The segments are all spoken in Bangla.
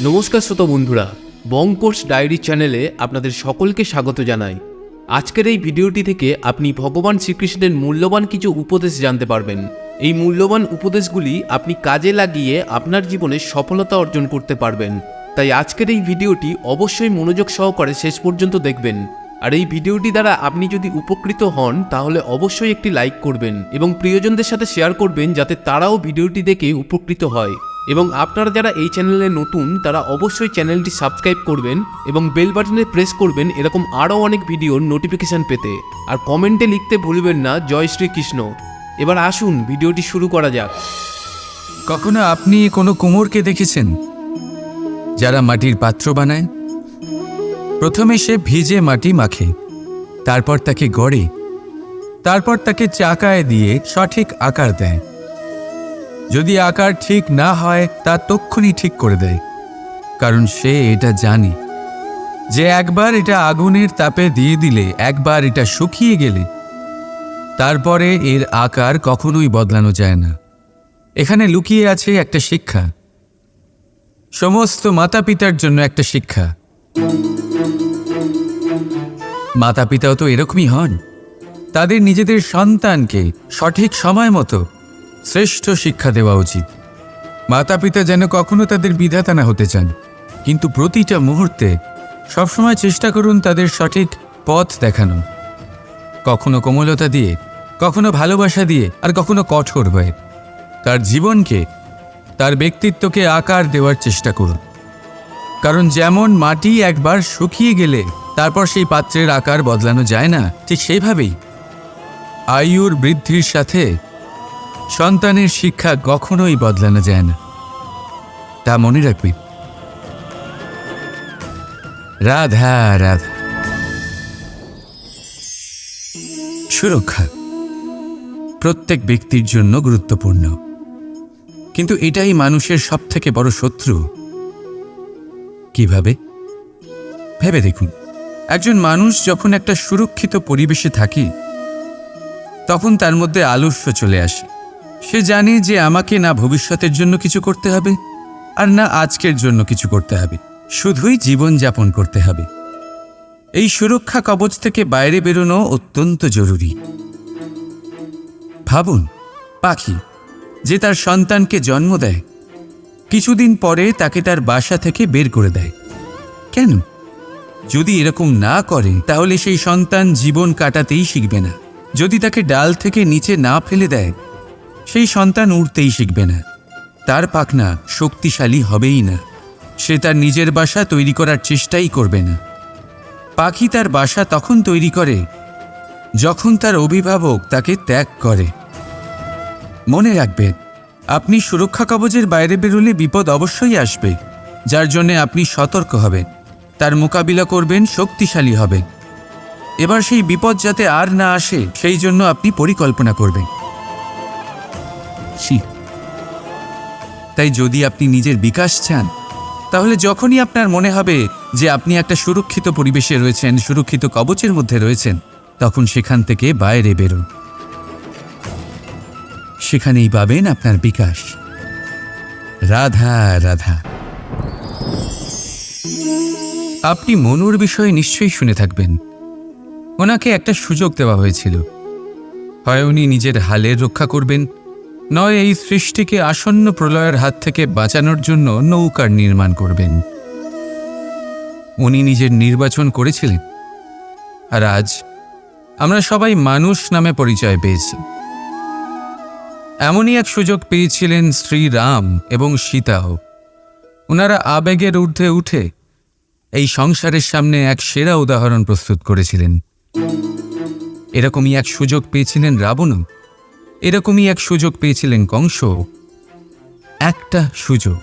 নমস্কার শ্রোতা বন্ধুরা বঙ্কোর্স ডায়েরি চ্যানেলে আপনাদের সকলকে স্বাগত জানাই। আজকের এই ভিডিওটি থেকে আপনি ভগবান শ্রীকৃষ্ণের মূল্যবান কিছু উপদেশ জানতে পারবেন। এই মূল্যবান উপদেশগুলি আপনি কাজে লাগিয়ে আপনার জীবনে সফলতা অর্জন করতে পারবেন। তাই আজকের এই ভিডিওটি অবশ্যই মনোযোগ সহকারে শেষ পর্যন্ত দেখবেন। আর এই ভিডিওটি দ্বারা আপনি যদি উপকৃত হন, তাহলে অবশ্যই একটি লাইক করবেন এবং প্রিয়জনদের সাথে শেয়ার করবেন যাতে তারাও ভিডিওটি দেখে উপকৃত হয়। এবং আপনারা যারা এই চ্যানেলে নতুন, তারা অবশ্যই চ্যানেলটি সাবস্ক্রাইব করবেন এবং বেল বাটনে প্রেস করবেন এরকম আরও অনেক ভিডিওর নোটিফিকেশান পেতে। আর কমেন্টে লিখতে ভুলবেন না, জয় শ্রীকৃষ্ণ এবার আসুন, ভিডিওটি শুরু করা যাক। কখনো আপনি কোনো কুমোরকে দেখেছেন? যারা মাটির পাত্র বানায়? প্রথমে সে ভিজে মাটি মাখে, তারপর তাকে গড়ে, তারপর তাকে চাকায় দিয়ে সঠিক আকার দেয়। যদি আকার ঠিক না হয়, তা তক্ষুনি ঠিক করে দেয়। কারণ সে এটা জানে। যে একবার এটা আগুনের তাপে দিয়ে দিলে, একবার এটা শুকিয়ে গেলে, তারপরে এর আকার কখনোই বদলানো যায় না। এখানে লুকিয়ে আছে একটা শিক্ষা। সমস্ত মাতা পিতার জন্য একটা শিক্ষা। মাতা পিতাও তো এরকমই হন। তাদের নিজেদের সন্তানকে সঠিক সময় মতো শ্রেষ্ঠ শিক্ষা দেওয়া উচিত। মাতা পিতা যেন কখনো তাদের বিধাতা না হতে চান, কিন্তু প্রতিটা মুহূর্তে সবসময় চেষ্টা করুন তাদের সঠিক পথ দেখানো। কখনো কোমলতা দিয়ে, কখনো ভালোবাসা দিয়ে, আর কখনো কঠোর হয়ে তার জীবনকে, তার ব্যক্তিত্বকে আকার দেওয়ার চেষ্টা করুন। কারণ যেমন মাটি একবার শুকিয়ে গেলে তারপর সেই পাত্রের আকার বদলানো যায় না, ঠিক সেইভাবেই আয়ুর বৃদ্ধির সাথে সন্তানের শিক্ষা কখনোই বদলানো যায় না। তা মনে রাখবেন রাধা রাধা। সুরক্ষা প্রত্যেক ব্যক্তির জন্য গুরুত্বপূর্ণ। কিন্তু এটাই মানুষের সবথেকে বড় শত্রু। কীভাবে? ভেবে দেখুন। একজন মানুষ যখন একটা সুরক্ষিত পরিবেশে থাকে, তখন তার মধ্যে আলস্য চলে আসে। সে জানে যে আমাকে না ভবিষ্যতের জন্য কিছু করতে হবে, আর না আজকের জন্য কিছু করতে হবে। শুধুই জীবন যাপন করতে হবে। এই সুরক্ষা কবচ থেকে বাইরে বেরোনো অত্যন্ত জরুরি। ভাবুন, পাখি যে তার সন্তানকে জন্ম দেয়, কিছুদিন পরে তাকে তার বাসা থেকে বের করে দেয়। কেন? যদি এরকম না করে, তাহলে সেই সন্তান জীবন কাটাতেই শিখবে না। যদি তাকে ডাল থেকে নিচে না ফেলে দেয় সেই সন্তান উড়তেই শিখবে না। তার পাখনা শক্তিশালী হবেই না। সে তার নিজের বাসা তৈরি করার চেষ্টাই করবে না। পাখি তার বাসা তখন তৈরি করে, যখন তার অভিভাবক তাকে ত্যাগ করে। মনে রাখবেন আপনি সুরক্ষা কবচের বাইরে বেরোলে বিপদ অবশ্যই আসবে, যার জন্যে আপনি সতর্ক হবেন, তার মোকাবিলা করবেন, শক্তিশালী হবেন। এবার সেই বিপদ যাতে আর না আসে, সেই জন্য আপনি পরিকল্পনা করবেন। ছি। তাই যদি আপনি নিজের বিকাশ চান, তাহলে যখনই আপনার মনে হবে যে আপনি একটা সুরক্ষিত পরিবেশে রয়েছেন, সুরক্ষিত কবচের মধ্যে রয়েছেন, তখন সেখান থেকে বাইরে বেরোন। সেখানেই পাবেন আপনার বিকাশ। রাধা রাধা। আপনি মনুর বিষয়ে নিশ্চয়ই শুনে থাকবেন। ওনাকে একটা সুযোগ দেওয়া হয়েছিল। হয় উনি নিজের হালের রক্ষা করবেন নয়, এই সৃষ্টিকে আসন্ন প্রলয়ের হাত থেকে বাঁচানোর জন্য নৌকার নির্মাণ করবেন। উনি নিজের নির্বাচন করেছিলেন। আর আজ আমরা সবাই মানুষ নামে পরিচয় পেয়েছি। এমনই এক সুযোগ পেয়েছিলেন শ্রীরাম এবং সীতাও। ওনারা আবেগের ঊর্ধ্বে উঠে এই সংসারের সামনে এক সেরা উদাহরণ প্রস্তুত করেছিলেন। এরকমই এক সুযোগ পেয়েছিলেন রাবণও। এরকমই এক সুযোগ পেয়েছিলেন কংস। একটা সুযোগ।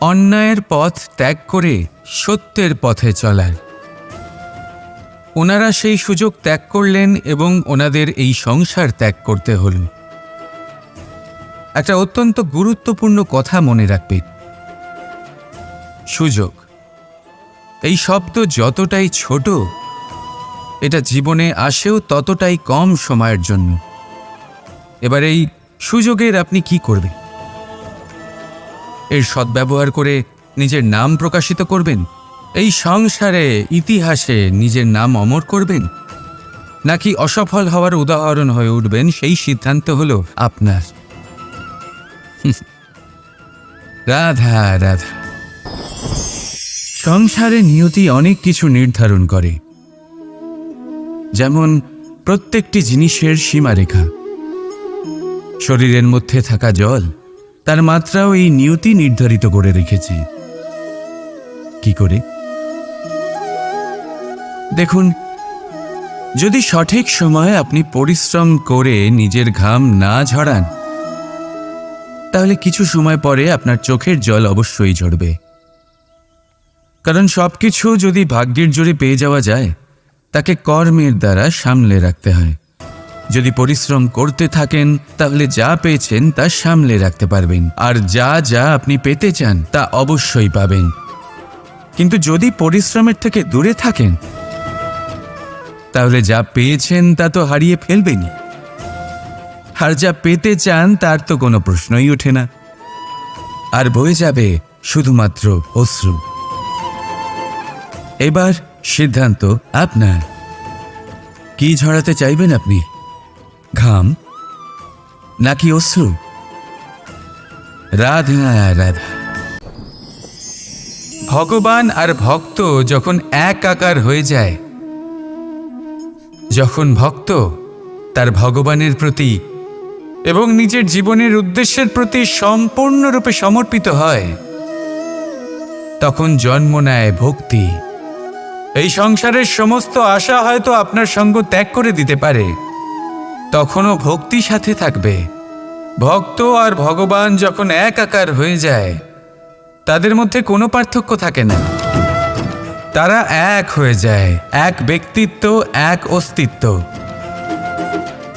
অন্যায়ের পথ ত্যাগ করে সত্যের পথে চলার। ওনারা সেই সুযোগ ত্যাগ করলেন এবং ওনাদের এই সংসার ত্যাগ করতে হল। একটা অত্যন্ত গুরুত্বপূর্ণ কথা মনে রাখবে সুযোগ। এই শব্দ যতটাই ছোট, এটা জীবনে আসেও ততটাই কম সময়ের জন্য। এবার এই সুযোগের আপনি কি করবেন? এর সদ্ব্যবহার করে নিজের নাম প্রকাশিত করবেন? এই সংসারে, ইতিহাসে নিজের নাম অমর করবেন? নাকি অসফল হওয়ার উদাহরণ হয়ে উঠবেন? সেই সিদ্ধান্ত হল আপনার। রাধা রাধা। সংসারে নিয়তি অনেক কিছু নির্ধারণ করে। যেমন প্রত্যেকটি জিনিসের সীমারেখা। শরীরের মধ্যে থাকা জল, তার মাত্রাও এই নিয়তি নির্ধারিত করে রেখেছি। কি করে? দেখুন, যদি সঠিক সময়ে আপনি পরিশ্রম করে নিজের ঘাম না ঝরান, তাহলে কিছু সময় পরে আপনার চোখের জল অবশ্যই ঝরবে। কারণ সবকিছু যদি ভাগ্যের জোরে পেয়ে যাওয়া যায়, তাকে কর্মের দ্বারা সামলে রাখতে হয়। যদি পরিশ্রম করতে থাকেন, তাহলে যা পেয়েছেন তা সামলে রাখতে পারবেন। আর যা যা আপনি পেতে চান, তা অবশ্যই পাবেন। কিন্তু যদি পরিশ্রমের থেকে দূরে থাকেন, তাহলে যা পেয়েছেন তা তো হারিয়ে ফেলবেনই আর যা পেতে চান, তার তো কোনো প্রশ্নই ওঠে না। আর বয়ে যাবে শুধুমাত্র অশ্রু। এবার সিদ্ধান্ত আপনার। কি ঝরাতে চাইবেন আপনি? ঘাম নাকি অশ্রু? রাধা রাধা। ভগবান আর ভক্ত যখন এক আকার হয়ে যায়, যখন ভক্ত তার ভগবানের প্রতি এবং নিজের জীবনের উদ্দেশ্যের প্রতি সম্পূর্ণরূপে সমর্পিত হয়, তখন জন্ম নেয় ভক্তি। এই সংসারের সমস্ত আশা হয়তো আপনার সঙ্গ ত্যাগ করে দিতে পারে। তখনও ভক্তি সাথে থাকবে। ভক্ত আর ভগবান যখন এক আকার হয়ে যায়, তাদের মধ্যে কোনো পার্থক্য থাকে না। তারা এক হয়ে যায়, এক ব্যক্তিত্ব, এক অস্তিত্ব।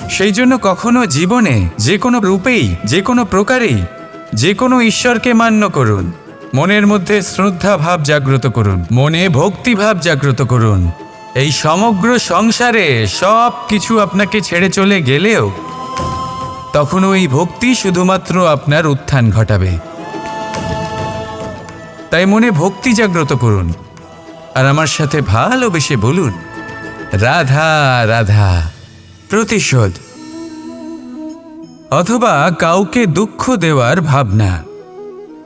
সেই জন্য কখনো জীবনে যে কোনো রূপেই, যে কোনো প্রকারেই, যে কোনো ঈশ্বরকে মান্য করুন। মনের মধ্যে শ্রদ্ধা ভাব জাগ্রত করুন। মনে ভক্তি ভাব জাগ্রত করুন। এই সমগ্র সংসারে সব কিছু আপনাকে ছেড়ে চলে গেলেও তখন ওই ভক্তি শুধুমাত্র আপনার উত্থান ঘটাবে। তাই মনে ভক্তি জাগ্রত করুন আর আমার সাথে ভালোবেসে বলুন, রাধা রাধা, প্রতিশোধ। অথবা কাউকে দুঃখ দেওয়ার ভাবনা।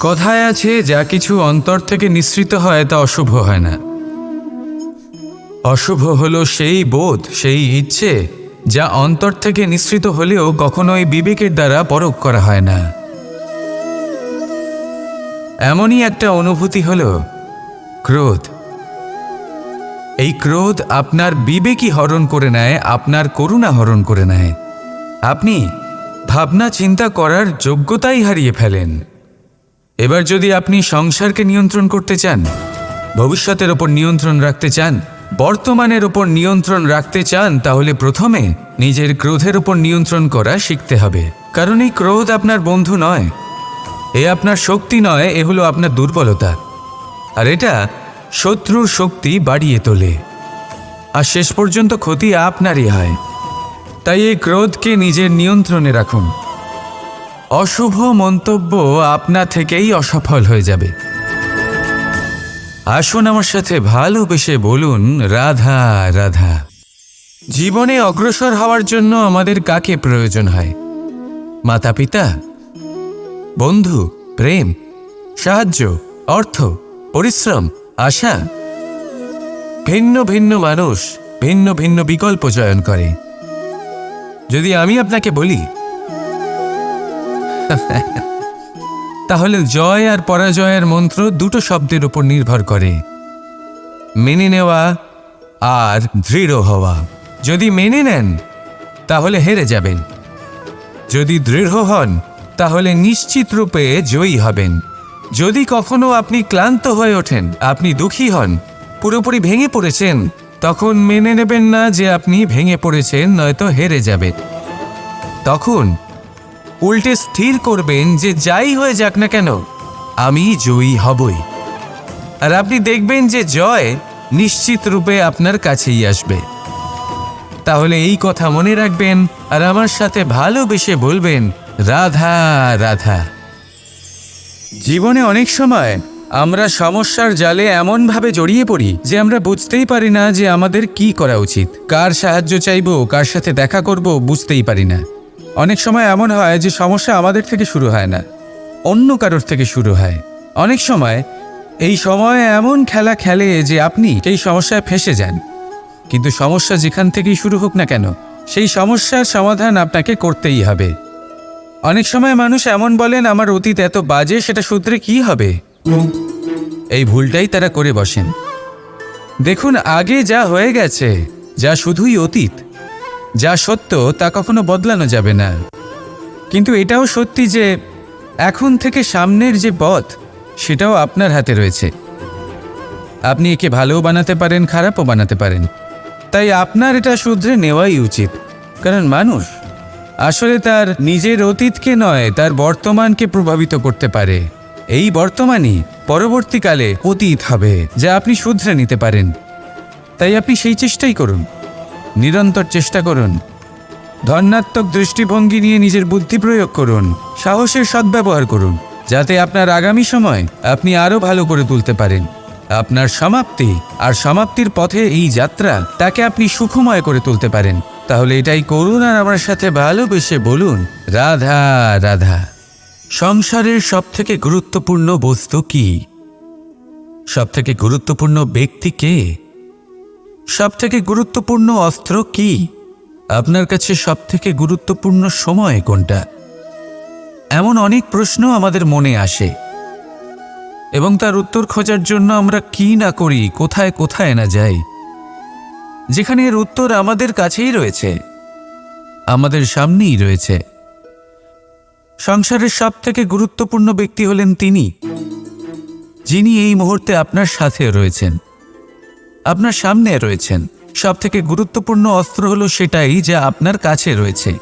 কথায় আছে, যা কিছু অন্তর থেকে নিঃসৃত হয়, তা অশুভ হয় না। অশুভ হলো সেই বোধ, সেই ইচ্ছে, যা অন্তর থেকে নিঃসৃত হলেও কখনোই বিবেকের দ্বারা পরখ করা হয় না। এমনই একটা অনুভূতি হলো, ক্রোধ। এই ক্রোধ আপনার বিবেকই হরণ করে নেয়, আপনার করুণা হরণ করে নেয়। আপনি ভাবনা চিন্তা করার যোগ্যতাই হারিয়ে ফেলেন। এবার যদি আপনি সংসারকে নিয়ন্ত্রণ করতে চান, ভবিষ্যতের ওপর নিয়ন্ত্রণ রাখতে চান, বর্তমানের ওপর নিয়ন্ত্রণ রাখতে চান, তাহলে প্রথমে নিজের ক্রোধের ওপর নিয়ন্ত্রণ করা শিখতে হবে। কারণ এই ক্রোধ আপনার বন্ধু নয়, এ আপনার শক্তি নয়, এ হলো আপনার দুর্বলতা। আর এটা শত্রুর শক্তি বাড়িয়ে তোলে। আর শেষ পর্যন্ত ক্ষতি আপনারই হয়। তাই এই ক্রোধকে নিজের নিয়ন্ত্রণে রাখুন। অশুভ মন্তব্য আপনা থেকেই অসফল হয়ে যাবে। আসুন আমার সাথে ভালোবেসে বলুন, রাধা রাধা। জীবনে অগ্রসর হওয়ার জন্য আমাদের কাকে প্রয়োজন হয়? মাতা পিতা বন্ধু? প্রেম? সাহায্য? অর্থ? পরিশ্রম? আশা? ভিন্ন ভিন্ন মানুষ ভিন্ন ভিন্ন বিকল্প চয়ন করে। যদি আমি আপনাকে বলি তাহলে জয় আর পরাজয়ের মন্ত্র দুটো শব্দের উপর নির্ভর করে। মেনে নেওয়া আর দৃঢ় হওয়া। যদি মেনে নেন, তাহলে হেরে যাবেন। যদি দৃঢ় হন, তাহলে নিশ্চিত রূপে জয়ী হবেন। যদি কখনো আপনি ক্লান্ত হয়ে ওঠেন, আপনি দুঃখী হন, পুরোপুরি ভেঙে পড়েছেন, তখন মেনে নেবেন না যে আপনি ভেঙে পড়েছেন, নয়তো হেরে যাবেন। তখন উল্টে স্থির করবেন যে যাই হয়ে যাক না কেন, আমি জয়ী হবই। আর আপনি দেখবেন যে জয় নিশ্চিত রূপে আপনার কাছেই আসবে। তাহলে এই কথা মনে রাখবেন আর আমার সাথে ভালোবেসে বলবেন, রাধা রাধা। জীবনে অনেক সময় আমরা সমস্যার জালে এমনভাবে জড়িয়ে পড়ি যে আমরা বুঝতেই পারি না যে আমাদের কি করা উচিত। কার সাহায্য চাইব, কার সাথে দেখা করব বুঝতেই পারি না। অনেক সময় এমন হয় যে সমস্যা আমাদের থেকে শুরু হয় না, অন্য কারোর থেকে শুরু হয়। অনেক সময় এই সময় এমন খেলা খেলে যে আপনি সেই সমস্যায় ফেসে যান। কিন্তু সমস্যা যেখান থেকেই শুরু হোক না কেন, সেই সমস্যার সমাধান আপনাকে করতেই হবে। অনেক সময় মানুষ এমন বলেন, আমার অতীত এত বাজে, সেটা সূত্রে কি হবে? এই ভুলটাই তারা করে বসেন। দেখুন, আগে যা হয়ে গেছে, যা শুধুই অতীত যা সত্য তা কখনো বদলানো যাবে না। কিন্তু এটাও সত্যি যে এখন থেকে সামনের যে পথ, সেটাও আপনার হাতে রয়েছে। আপনি একে ভালোও বানাতে পারেন, খারাপও বানাতে পারেন। তাই আপনার এটা শুধরে নেওয়াই উচিত। কারণ মানুষ আসলে তার নিজের অতীতকে নয়, তার বর্তমানকে প্রভাবিত করতে পারে। এই বর্তমানই পরবর্তীকালে অতীত হবে, যা আপনি শুধরে নিতে পারেন। তাই আপনি সেই চেষ্টাই করুন। নিরন্তর চেষ্টা করুন। ধন্যাত্মক দৃষ্টিভঙ্গি নিয়ে নিজের বুদ্ধি প্রয়োগ করুন, সাহসের সদ্ব্যবহার করুন, যাতে আপনার আগামী সময় আপনি আরও ভালো করে তুলতে পারেন। আপনার সমাপ্তি আর সমাপ্তির পথে এই যাত্রা তাকে আপনি সুখময় করে তুলতে পারেন। তাহলে এটাই করুন আর আমার সাথে ভালোবেসে বলুন, রাধা রাধা, সংসারের সবথেকে গুরুত্বপূর্ণ বস্তু কি? সবথেকে গুরুত্বপূর্ণ ব্যক্তি কে? সবথেকে গুরুত্বপূর্ণ অস্ত্র কি? আপনার কাছে সবথেকে গুরুত্বপূর্ণ সময় কোনটা? এমন অনেক প্রশ্ন আমাদের মনে আসে। এবং তার উত্তর খোঁজার জন্য আমরা কি না করি, কোথায় কোথায় না যাই। যেখানে এর উত্তর আমাদের কাছেই রয়েছে। আমাদের সামনেই রয়েছে। সংসারের সবথেকে গুরুত্বপূর্ণ ব্যক্তি হলেন তিনি, যিনি এই মুহূর্তে আপনার সাথে রয়েছেন। আপনার সামনে রয়েছেন। সব থেকে গুরুত্বপূর্ণ অস্ত্র হলো সেটাই যা আপনার কাছে রয়েছে।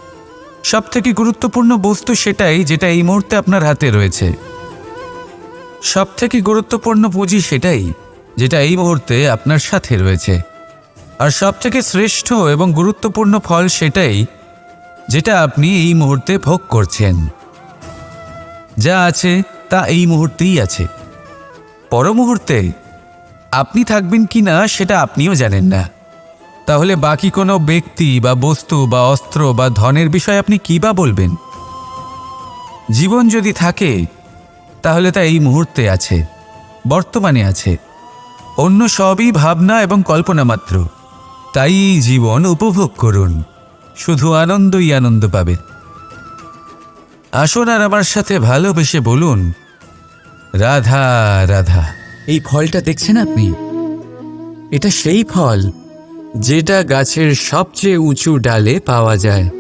সব থেকে গুরুত্বপূর্ণ বস্তু সেটাই যেটা এই মুহূর্তে আপনার হাতে রয়েছে। সব থেকে গুরুত্বপূর্ণ পুঁজি সেটাই যেটা এই মুহূর্তে আপনার সাথে রয়েছে। আর সব থেকে শ্রেষ্ঠ এবং গুরুত্বপূর্ণ ফল সেটাই যেটা আপনি এই মুহূর্তে ভোগ করছেন। যা আছে তা এই মুহূর্তেই আছে। পর মুহূর্তে আপনি থাকবেন কি না, সেটা আপনিও জানেন না। তাহলে বাকি কোনো ব্যক্তি বা বস্তু বা অস্ত্র বা ধনের বিষয়ে আপনি কী বা বলবেন? জীবন যদি থাকে, তাহলে তা এই মুহূর্তে আছে, বর্তমানে আছে। অন্য সবই ভাবনা এবং কল্পনা মাত্র। তাই জীবন উপভোগ করুন, শুধু আনন্দই আনন্দ পাবেন। আসুন আর আমার সাথে ভালোবেসে বলুন, রাধা রাধা। এই ফলটা দেখছেন আপনি? এটা সেই ফল যেটা গাছের সবচেয়ে উঁচু ডালে পাওয়া যায়।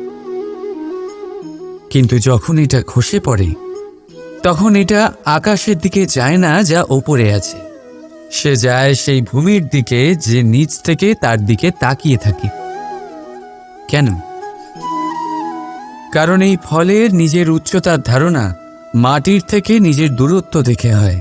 কিন্তু যখন এটা খসে পড়ে, তখন এটা আকাশের দিকে যায় না, যা ওপরে আছে। সে যায় সেই ভূমির দিকে, যে নিচ থেকে তার দিকে তাকিয়ে থাকে। কেন? কারণ এই ফলের নিজের উচ্চতার ধারণা মাটির থেকে নিজের দূরত্ব দেখে হয়।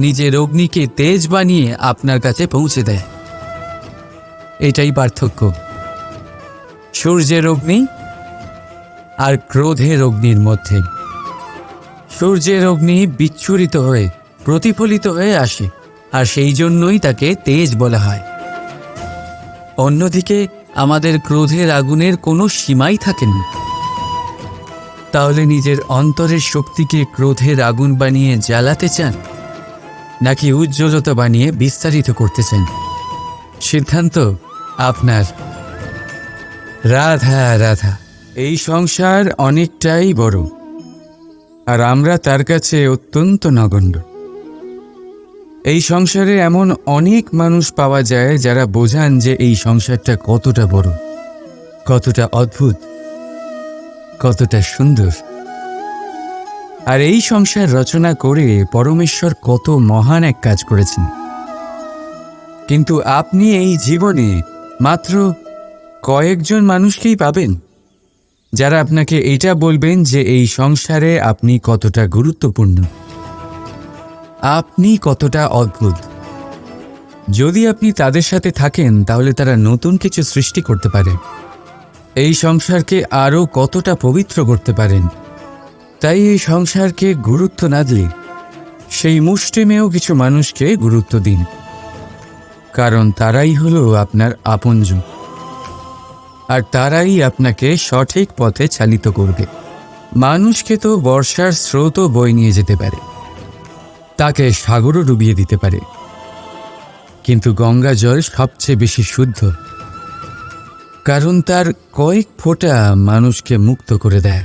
নিজের অগ্নিকে তেজ বানিয়ে আপনার কাছে পৌঁছে দেয়। এটাই পার্থক্য। সূর্যের অগ্নি আর ক্রোধের অগ্নির মধ্যে। সূর্যের অগ্নি বিচ্ছুরিত হয়ে, প্রতিফলিত হয়ে আসে, আর সেই জন্যই তাকে তেজ বলা হয়। অন্যদিকে, আমাদের ক্রোধের আগুনের কোনো সীমাই থাকে তাহলে নিজের অন্তরের শক্তিকে ক্রোধের আগুন বানিয়ে জ্বালাতে চান? নাকি উজ্জ্বলতা বানিয়ে বিস্তারিত করতে চান সিদ্ধান্ত আপনার। রাধা রাধা, এই সংসার অনেকটাই বড়, আর আমরা তার কাছে অত্যন্ত নগণ্য। এই সংসারে এমন অনেক মানুষ পাওয়া যায় যারা বোঝান যে এই সংসারটা কতটা বড়, কতটা অদ্ভুত, কতটা সুন্দর। আর এই সংসার রচনা করে পরমেশ্বর কত মহান এক কাজ করেছেন। কিন্তু আপনি এই জীবনে মাত্র কয়েকজন মানুষকেই পাবেন, যারা আপনাকে এটা বলবেন যে এই সংসারে আপনি কতটা গুরুত্বপূর্ণ। আপনি কতটা অদ্ভুত। যদি আপনি তাদের সাথে থাকেন, তাহলে তারা নতুন কিছু সৃষ্টি করতে পারে। এই সংসারকে আরও কতটা পবিত্র করতে পারেন। তাই এই সংসারকে গুরুত্ব না দিলে সেই মুষ্টিমেয় কিছু মানুষকে গুরুত্ব দিন। কারণ তারাই হলো আপনার আপনজন। আর তারাই আপনাকে সঠিক পথে চালিত করবে। মানুষকে তো বর্ষার স্রোতও বই নিয়ে যেতে পারে। তাকে সাগরও ডুবিয়ে দিতে পারে। কিন্তু গঙ্গা জল সবচেয়ে বেশি শুদ্ধ। কারণ তার কয়েক ফোঁটা মানুষকে মুক্ত করে দেয়।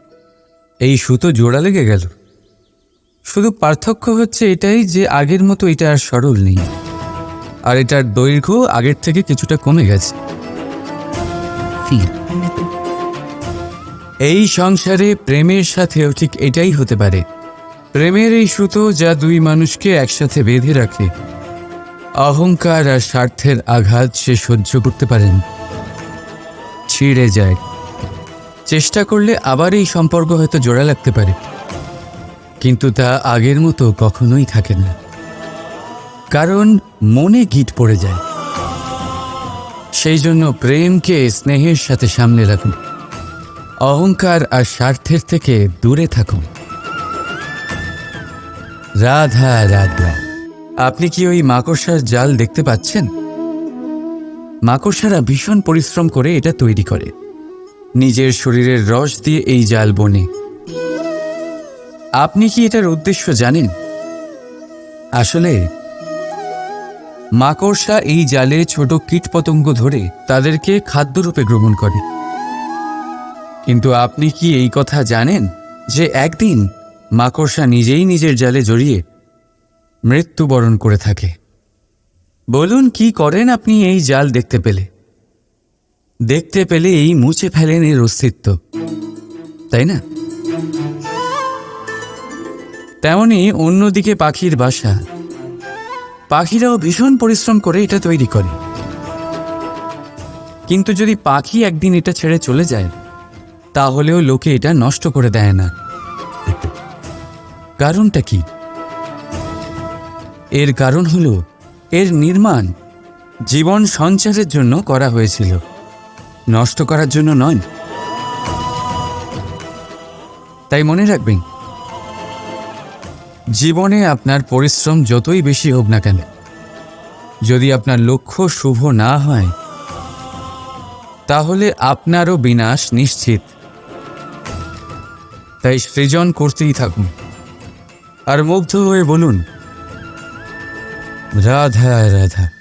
এই সুতো জোড়া লেগে গেল। শুধু পার্থক্য হচ্ছে এটাই যে আগের মতো এটা আর সরল নেই। আর এটার দৈর্ঘ্য আগের থেকে কিছুটা কমে গেছে। এই সংসারে প্রেমের সাথেও ঠিক এটাই হতে পারে। প্রেমের এই সুতো যা দুই মানুষকে একসাথে বেঁধে রাখে। অহংকার আর স্বার্থের আঘাত সে সহ্য করতে পারেন। ছিঁড়ে যায়। চেষ্টা করলে আবার এই সম্পর্ক হয়তো জোড়া লাগতে পারে। কিন্তু তা আগের মতো কখনোই থাকে না। কারণ মনে গিট পড়ে যায়। সেই জন্য প্রেমকে স্নেহের সাথে সামনে রাখুন। অহংকার আর স্বার্থের থেকে দূরে থাকুন। রাধা রাধা, আপনি কি ওই মাকড়সার জাল দেখতে পাচ্ছেন? মাকড়সারা ভীষণ পরিশ্রম করে এটা তৈরি করে। নিজের শরীরের রস দিয়ে এই জাল বনে। আপনি কি এটার উদ্দেশ্য জানেন? আসলে, মাকড়সা এই জালে ছোট কীটপতঙ্গ ধরে তাদেরকে খাদ্যরূপে গ্রহণ করে। কিন্তু আপনি কি এই কথা জানেন যে একদিন মাকড়সা নিজেই নিজের জালে জড়িয়ে মৃত্যুবরণ করে থাকে? বলুন, কি করেন আপনি এই জাল দেখতে পেলে? দেখতে পেলে এই মুছে ফেলেন এর অস্তিত্ব। তাই না? তেমনি অন্যদিকে পাখির বাসা। পাখিরাও ভীষণ পরিশ্রম করে এটা তৈরি করে। কিন্তু যদি পাখি একদিন এটা ছেড়ে চলে যায়, তাহলেও লোকে এটা নষ্ট করে দেয় না। কারণটা কি? এর কারণ হল, এর নির্মাণ জীবন সঞ্চারের জন্য করা হয়েছিল। নষ্ট করার জন্য নয়। তাই মনে রাখবেন, জীবনে আপনার পরিশ্রম যতই বেশি হোক না কেন, যদি আপনার লক্ষ্য শুভ না হয়, তাহলে আপনারও বিনাশ নিশ্চিত। তাই সৃজন করতেই থাকুন। আর মুগ্ধ হয়ে বলুন, রাধা রাধা।